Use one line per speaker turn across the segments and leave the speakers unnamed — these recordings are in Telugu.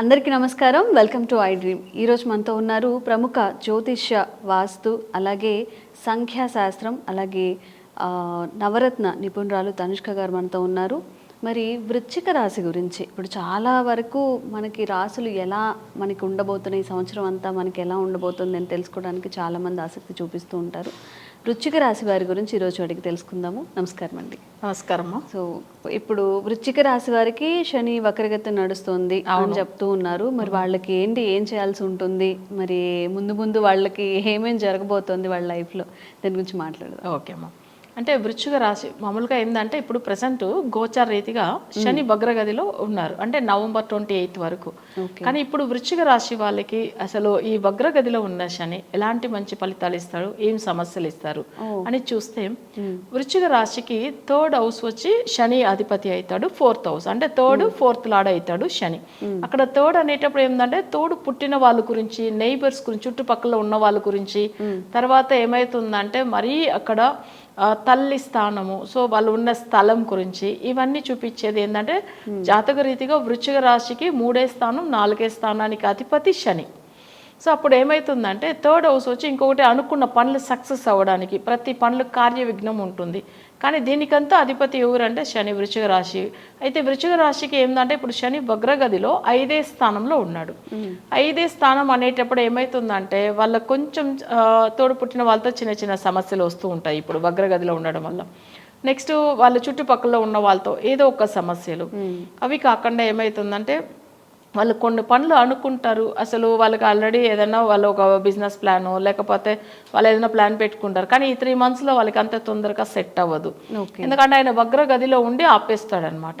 అందరికీ నమస్కారం. వెల్కమ్ టు ఐ డ్రీమ్ ఈరోజు మనతో ఉన్నారు ప్రముఖ జ్యోతిష్య వాస్తు అలాగే సంఖ్యాశాస్త్రం అలాగే నవరత్న నిపుణురాలు తనుష్క గారు మనతో ఉన్నారు. మరి వృశ్చిక రాశి గురించి ఇప్పుడు చాలా వరకు మనకి రాసులు ఎలా మనకి ఉండబోతున్నాయి ఈ సంవత్సరం అంతా మనకి ఎలా ఉండబోతుంది అని తెలుసుకోవడానికి చాలామంది ఆసక్తి చూపిస్తూ ఉంటారు. వృశ్చిక రాశి వారి గురించి ఈరోజు అడిగి తెలుసుకుందాము. నమస్కారం అండి.
నమస్కారమ్మా
సో ఇప్పుడు వృశ్చిక రాశి వారికి శని వక్రగతి నడుస్తుంది అని చెప్తూ ఉన్నారు. మరి వాళ్ళకి ఏంటి ఏం చేయాల్సి ఉంటుంది? మరి ముందు ముందు వాళ్ళకి ఏమేం జరగబోతోంది వాళ్ళ లైఫ్లో? దాని గురించి మాట్లాడదాం.
ఓకే అమ్మా. అంటే వృశ్చిక రాశి మామూలుగా ఏంటంటే ఇప్పుడు ప్రజెంట్ గోచార రీతిగా శని భగ్రగదిలో ఉన్నారు. అంటే నవంబర్ ట్వంటీ ఎయిత్ వరకు. కానీ ఇప్పుడు వృశ్చిక రాశి వాళ్ళకి అసలు ఈ వగ్రగదిలో ఉన్న శని ఎలాంటి మంచి ఫలితాలు ఇస్తాడు? ఏం సమస్యలు ఇస్తారు? అని చూస్తే వృశ్చిక రాశికి థర్డ్ హౌస్ వచ్చి శని అధిపతి అవుతాడు. Fourth house. అంటే థర్డ్ ఫోర్త్ లాడ్ అవుతాడు శని. అక్కడ థర్డ్ అనేటప్పుడు ఏంటంటే తోడు పుట్టిన వాళ్ళ గురించి నైబర్స్ గురించి చుట్టుపక్కల ఉన్న వాళ్ళ గురించి తర్వాత ఏమైతుందంటే మరీ అక్కడ తల్లి స్థానము సో వాళ్ళు ఉన్న స్థలం గురించి ఇవన్నీ చూపించేది ఏంటంటే జాతక రీతిగా వృశ్చిక రాశికి మూడే స్థానం నాలుగే స్థానానికి అధిపతి శని. సో అప్పుడు ఏమవుతుందంటే థర్డ్ హౌస్ వచ్చి ఇంకొకటి అనుకున్న పనులు సక్సెస్ అవ్వడానికి ప్రతి పనులు కార్య విఘ్నం ఉంటుంది. కానీ దీనికంతా అధిపతి ఎవరంటే శని వృశ్చిక రాశి. అయితే వృశ్చిక రాశికి ఏంటంటే ఇప్పుడు శని వగ్రగదిలో ఐదే స్థానంలో ఉన్నాడు. ఐదే స్థానం అనేటప్పుడు ఏమవుతుందంటే వాళ్ళకు కొంచెం తోడు పుట్టిన వాళ్ళతో చిన్న చిన్న సమస్యలు వస్తూ ఉంటాయి ఇప్పుడు వగ్రగదిలో ఉండడం వల్ల. నెక్స్ట్ వాళ్ళ చుట్టుపక్కల ఉన్న వాళ్ళతో ఏదో ఒక సమస్యలు. అవి కాకుండా ఏమవుతుందంటే వాళ్ళు కొన్ని పనులు అనుకుంటారు. అసలు వాళ్ళకి ఆల్రెడీ ఏదైనా వాళ్ళు ఒక బిజినెస్ ప్లాన్ లేకపోతే వాళ్ళు ఏదైనా ప్లాన్ పెట్టుకుంటారు. కానీ ఈ త్రీ మంత్స్లో వాళ్ళకి అంత తొందరగా సెట్ అవ్వదు. ఎందుకంటే ఆయన వగ్ర గదిలో ఉండి ఆపేస్తాడనమాట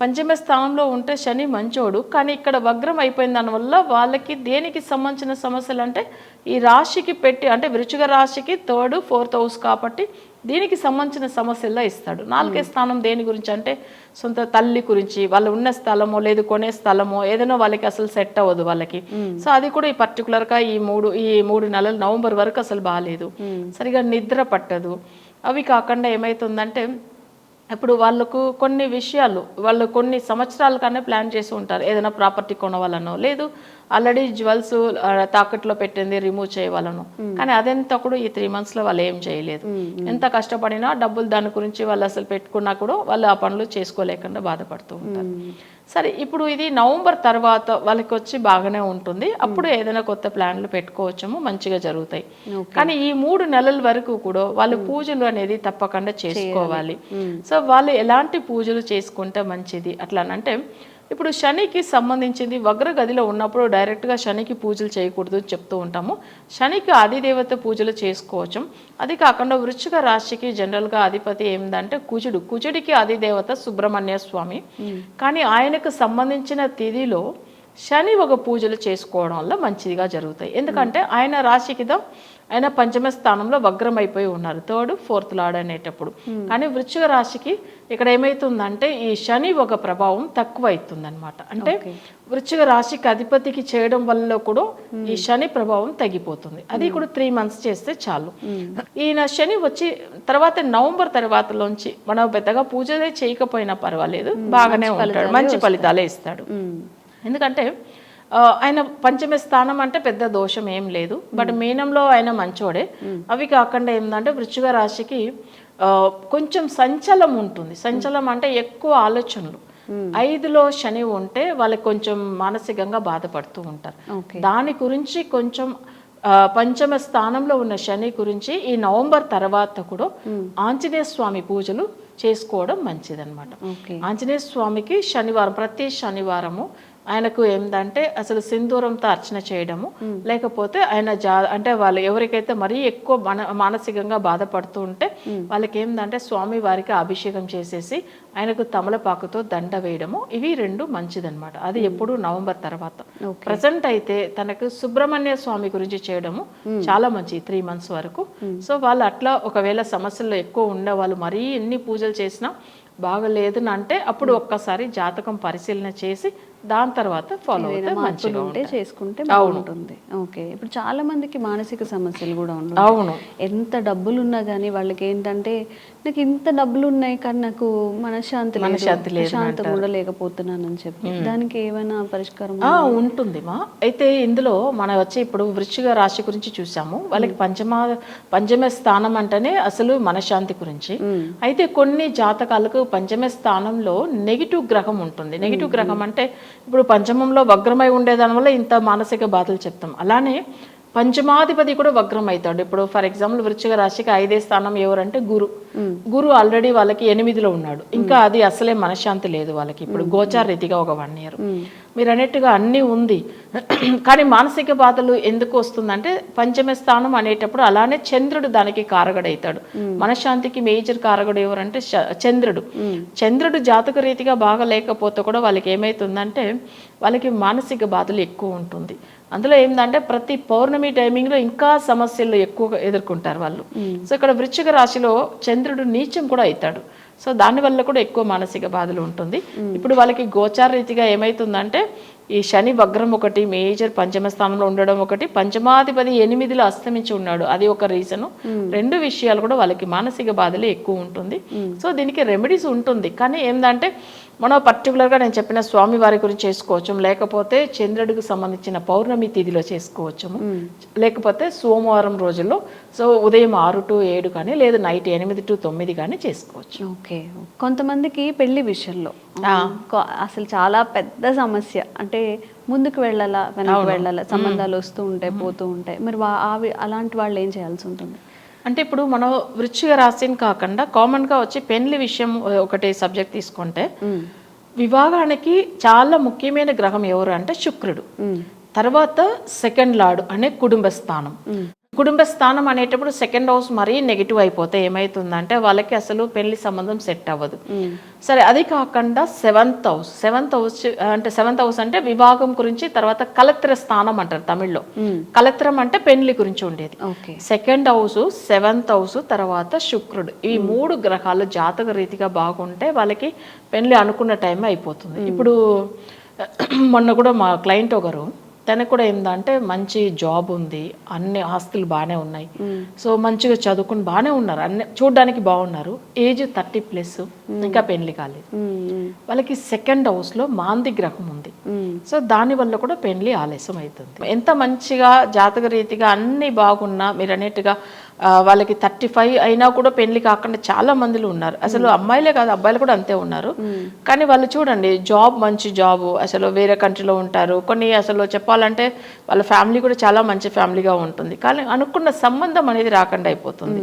పంచమ స్థానంలో ఉంటే శని మంచోడు. కానీ ఇక్కడ వగ్రం అయిపోయిన దానివల్ల వాళ్ళకి దేనికి సంబంధించిన సమస్యలు అంటే ఈ రాశికి పెట్టి అంటే వృచ్చిక రాశికి థర్డ్ ఫోర్త్ హౌస్ కాబట్టి దీనికి సంబంధించిన సమస్యల్లో ఇస్తాడు. నాలుగే స్థానం దేని గురించి అంటే సొంత తల్లి గురించి వాళ్ళు ఉన్న స్థలమో లేదు కొనే స్థలమో ఏదైనా వాళ్ళకి అసలు సెట్ అవ్వదు వాళ్ళకి. సో అది కూడా ఈ particular గా ఈ మూడు ఈ మూడు నెలలు నవంబర్ వరకు అసలు బాగాలేదు. సరిగా నిద్ర పట్టదు. అవి కాకుండా ఏమవుతుందంటే ఇప్పుడు వాళ్ళకు కొన్ని విషయాలు వాళ్ళు కొన్ని సంవత్సరాల కన్నా ప్లాన్ చేసి ఉంటారు. ఏదైనా ప్రాపర్టీ కొనవాలనో లేదు ఆల్రెడీ జ్యువెల్స్ తాకట్లో పెట్టింది రిమూవ్ చేయవాలను. కానీ అదంతా కూడా ఈ త్రీ మంత్స్లో వాళ్ళు ఏం చేయలేదు. ఎంత కష్టపడినా డబ్బులు దాని గురించి వాళ్ళు అసలు పెట్టుకున్నా కూడా వాళ్ళు ఆ పనులు చేసుకోలేకుండా బాధపడుతూ ఉంటారు. సరే ఇప్పుడు ఇది నవంబర్ తర్వాత వాళ్ళకి వచ్చి బాగానే ఉంటుంది. అప్పుడు ఏదైనా కొత్త ప్లాన్లు పెట్టుకోవచ్చము మంచిగా జరుగుతాయి. కానీ ఈ మూడు నెలల వరకు కూడా వాళ్ళు పూజలు అనేది తప్పకుండా చేసుకోవాలి. సో వాళ్ళు ఎలాంటి పూజలు చేసుకుంటే మంచిది? అట్లా అంటే ఇప్పుడు శనికి సంబంధించింది వగ్ర గదిలో ఉన్నప్పుడు డైరెక్ట్గా శనికి పూజలు చేయకూడదు అని చెప్తూ ఉంటాము. శనికి ఆదిదేవత పూజలు చేసుకోవచ్చు. అది కాకుండా వృశ్చిక రాశికి జనరల్గా అధిపతి ఏంటంటే కుజుడు. కుజుడికి ఆదిదేవత సుబ్రహ్మణ్య స్వామి. కానీ ఆయనకు సంబంధించిన తిథిలో శని ఒక పూజలు చేసుకోవడం వల్ల మంచిదిగా జరుగుతాయి. ఎందుకంటే ఆయన రాశికిదో ఆయన పంచమ స్థానంలో వగ్రం అయిపోయి ఉన్నారు. థర్డ్ ఫోర్త్ లాడ్ అనేటప్పుడు. కానీ వృశ్చిక రాశికి ఇక్కడ ఏమైతుందంటే ఈ శని ఒక ప్రభావం తక్కువ అవుతుంది అనమాట అంటే వృశ్చిక రాశికి అధిపతికి చేయడం వల్ల కూడా ఈ శని ప్రభావం తగ్గిపోతుంది. అది కూడా త్రీ మంత్స్ చేస్తే చాలు. ఈయన శని వచ్చి తర్వాత నవంబర్ తర్వాతలోంచి మనం పెద్దగా పూజలే చేయకపోయినా పర్వాలేదు బాగానే ఉంటాడు మంచి ఫలితాలే ఇస్తాడు. ఎందుకంటే ఆయన పంచమ స్థానం అంటే పెద్ద దోషం ఏం లేదు. బట్ మీనంలో ఆయన మంచోడే. అవి కాకుండా ఏంటంటే వృశ్చిక రాశికి కొంచెం సంచలం ఉంటుంది. సంచలం అంటే ఎక్కువ ఆలోచనలు. ఐదులో శని ఉంటే వాళ్ళకి కొంచెం మానసికంగా బాధపడుతూ ఉంటారు. దాని గురించి కొంచెం పంచమ స్థానంలో ఉన్న శని గురించి ఈ నవంబర్ తర్వాత కూడా ఆంజనేయ స్వామి పూజలు చేసుకోవడం మంచిదన్నమాట.
ఓకే.
ఆంజనేయ స్వామికి శనివారం ప్రతి శనివారము ఆయనకు ఏంటంటే అసలు సింధూరంతో అర్చన చేయడము. లేకపోతే ఆయన జా అంటే వాళ్ళు ఎవరికైతే మరీ ఎక్కువ మన మానసికంగా బాధపడుతూ ఉంటే వాళ్ళకి ఏంటంటే స్వామి వారికి అభిషేకం చేసేసి ఆయనకు తమలపాకుతో దండ వేయడము. ఇవి రెండు మంచిదన్నమాట. అది ఎప్పుడు నవంబర్ తర్వాత. ప్రజెంట్ అయితే తనకు సుబ్రహ్మణ్య స్వామి గురించి చేయడము చాలా మంచి త్రీ మంత్స్ వరకు. సో వాళ్ళు అట్లా ఒకవేళ సమస్యలు ఎక్కువ ఉండే వాళ్ళు మరీ ఎన్ని పూజలు చేసినా బాగలేదు అని అంటే అప్పుడు ఒక్కసారి జాతకం పరిశీలన చేసి దాని తర్వాత ఫాలో
మార్పులు
మంచిగా
ఉంటే. చేసుకుంటే బాగుంటుంది. ఓకే. ఇప్పుడు చాలా మందికి మానసిక సమస్యలు కూడా ఉన్నాయి
అవును.
ఎంత డబ్బులు ఉన్నా కానీ వాళ్ళకి ఏంటంటే నాకు ఇంత డబ్బులు ఉన్నాయి కానీ నాకు మనశ్శాంతి
మనశ్శాంతి లేదు
కూడా లేకపోతున్నానని చెప్పి దానికి ఏమైనా పరిష్కారం
ఉంటుంది మా. అయితే ఇందులో మనం వచ్చి ఇప్పుడు వృశ్చిక రాశి గురించి చూసాము. వాళ్ళకి పంచమ పంచమ స్థానం అంటేనే అసలు మనశ్శాంతి గురించి. అయితే కొన్ని జాతకాలకు పంచమ స్థానంలో నెగిటివ్ గ్రహం ఉంటుంది. నెగిటివ్ గ్రహం అంటే ఇప్పుడు పంచమంలో వగ్రమై ఉండేదాని వల్ల ఇంత మానసిక బాధలు చెప్తాం. అలానే పంచమాధిపతి కూడా వగ్రం అవుతాడు ఇప్పుడు ఫర్ ఎగ్జాంపుల్ వృశ్చిక రాశికి ఐదే స్థానం ఎవరంటే గురు. గురు ఆల్రెడీ వాళ్ళకి ఎనిమిదిలో ఉన్నాడు. ఇంకా అది అసలే మనశ్శాంతి లేదు వాళ్ళకి. ఇప్పుడు గోచార రీతిగా ఒక వన్ ఇయర్. మీరు అన్నట్టుగా అన్నీ ఉంది. కానీ మానసిక బాధలు ఎందుకు వస్తుందంటే పంచమ స్థానం అనేటప్పుడు అలానే చంద్రుడు దానికి కారగడవుతాడు మనశ్శాంతికి మేజర్ కారకుడు ఎవరంటే చంద్రుడు. చంద్రుడు జాతక రీతిగా బాగా లేకపోతే కూడా వాళ్ళకి ఏమవుతుందంటే వాళ్ళకి మానసిక బాధలు ఎక్కువ ఉంటుంది. అందులో ఏంటంటే ప్రతి పౌర్ణమి టైమింగ్లో ఇంకా సమస్యలు ఎక్కువగా ఎదుర్కొంటారు వాళ్ళు. సో ఇక్కడ వృశ్చిక రాశిలో చంద్రుడు నీచం కూడా అవుతాడు సో దానివల్ల కూడా ఎక్కువ మానసిక బాధలు ఉంటుంది. ఇప్పుడు వాళ్ళకి గోచార రీతిగా ఏమవుతుందంటే ఈ శని వగ్రం ఒకటి మేజర్ పంచమ స్థానంలో ఉండడం ఒకటి పంచమాధిపతి ఎనిమిదిలో అస్తమించి ఉన్నాడు. అది ఒక రీజను. రెండు విషయాలు కూడా వాళ్ళకి మానసిక బాధలే ఎక్కువ ఉంటుంది. సో దీనికి రెమెడీస్ ఉంటుంది. కానీ ఏంటంటే మనం పర్టికులర్గా నేను చెప్పిన స్వామి వారి గురించి చేసుకోవచ్చు. లేకపోతే చంద్రుడికి సంబంధించిన పౌర్ణమి తిథిలో చేసుకోవచ్చు లేకపోతే సోమవారం రోజుల్లో సో ఉదయం ఆరు టు ఏడు కానీ లేదా నైట్ ఎనిమిది టు తొమ్మిది కానీ చేసుకోవచ్చు.
ఓకే. కొంతమందికి పెళ్ళి విషయంలో అసలు చాలా పెద్ద సమస్య. అంటే ముందుకు వెళ్ళాలా వెనక్కి వెళ్ళాలా సంబంధాలు వస్తూ ఉంటాయి పోతూ ఉంటాయి. మరి అలాంటి వాళ్ళు ఏం చేయాల్సి ఉంటుంది?
అంటే ఇప్పుడు మనం వృశ్చిక రాశిని కాకుండా కామన్గా వచ్చి పెళ్ళి విషయం ఒకటి సబ్జెక్ట్ తీసుకుంటే వివాహానికి చాలా ముఖ్యమైన గ్రహం ఎవరు అంటే శుక్రుడు. తర్వాత సెకండ్ లార్డ్ అనే కుటుంబ స్థానం కుటుంబ స్థానం అనేటప్పుడు సెకండ్ హౌస్ మరీ నెగిటివ్ అయిపోతే ఏమవుతుందంటే వాళ్ళకి అసలు పెళ్ళి సంబంధం సెట్ అవ్వదు. సరే అది కాకుండా సెవెంత్ హౌస్ సెవెంత్ హౌస్ అంటే సెవెంత్ హౌస్ అంటే వివాహం గురించి తర్వాత కలత్ర స్థానం అంటారు తమిళ్ళో. కలత్రం అంటే పెళ్ళి గురించి ఉండేది.
Okay
second house seventh house తర్వాత శుక్రుడు. ఈ మూడు గ్రహాలు జాతక రీతిగా బాగుంటే వాళ్ళకి పెళ్ళి అనుకున్న టైం అయిపోతుంది. ఇప్పుడు మొన్న కూడా మా క్లయింట్ ఒకరు తనకు కూడా ఏందంటే మంచి జాబ్ ఉంది అన్ని ఆస్తులు బాగానే ఉన్నాయి. సో మంచిగా చదువుకుని బాగానే ఉన్నారు. అన్ని చూడడానికి బాగున్నారు. ఏజ్ థర్టీ ప్లస్ ఇంకా పెళ్ళి కాలేదు. వాళ్ళకి సెకండ్ హౌస్లో మాంది గ్రహం ఉంది. సో దాని వల్ల కూడా పెళ్ళి ఆలస్యం అవుతుంది ఎంత మంచిగా జాతక రీతిగా అన్ని బాగున్నా మీరు అన్నట్టుగా ఆ, వాళ్ళకి థర్టీ ఫైవ్ అయినా కూడా పెళ్ళి కాకుండా చాలా మందిలు ఉన్నారు. అసలు అమ్మాయిలే కాదు అబ్బాయిలు కూడా అంతే ఉన్నారు. కానీ వాళ్ళు చూడండి జాబ్ మంచి జాబ్ అసలు వేరే కంట్రీలో ఉంటారు. కొన్ని అసలు చెప్పాలంటే వాళ్ళ ఫ్యామిలీ కూడా చాలా మంచి ఫ్యామిలీగా ఉంటుంది. కానీ అనుకున్న సంబంధం అనేది రాకుండా అయిపోతుంది.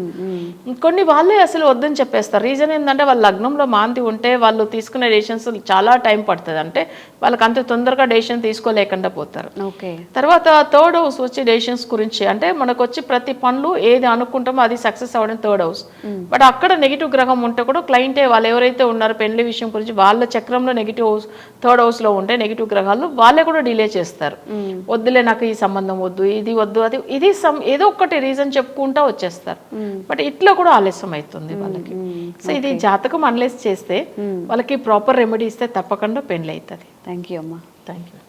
కొన్ని వాళ్ళే అసలు వద్దని చెప్పేస్తారు. రీజన్ ఏంటంటే వాళ్ళ లగ్నంలో మాంది ఉంటే వాళ్ళు తీసుకునే డెసిషన్స్ చాలా టైం పడుతుంది. అంటే వాళ్ళకి అంత తొందరగా డెసిషన్ తీసుకోలేకుండా పోతారు.
ఓకే.
తర్వాత థర్డ్ హౌస్ వచ్చి డెసిషన్స్ గురించి అంటే మనకు వచ్చి ప్రతి పనులు ఏది అనుకుంటామో అది సక్సెస్ అవ్వడం థర్డ్ హౌస్. బట్ అక్కడ నెగిటివ్ గ్రహం ఉంటే కూడా క్లయింటే వాళ్ళు ఎవరైతే ఉన్నారో పెళ్ళి విషయం గురించి వాళ్ళ చక్రంలో నెగిటివ్ హౌస్ థర్డ్ హౌస్లో ఉంటే నెగిటివ్ గ్రహాలు వాళ్ళే కూడా డిలే చేస్తారు. వద్దులే నాకు ఈ సంబంధం వద్దు ఇది వద్దు అది ఇది some- ఏదో ఒకటి రీజన్ చెప్పుకుంటా వచ్చేస్తారు. బట్ ఇట్లా కూడా ఆలస్యం అవుతుంది వాళ్ళకి. సో ఇది జాతకం అనలైజ్ చేస్తే వాళ్ళకి ప్రాపర్ రెమెడీ ఇస్తే తప్పకుండా పెళ్ళి అవుతుంది.
థ్యాంక్ యూ అమ్మా.
Thank you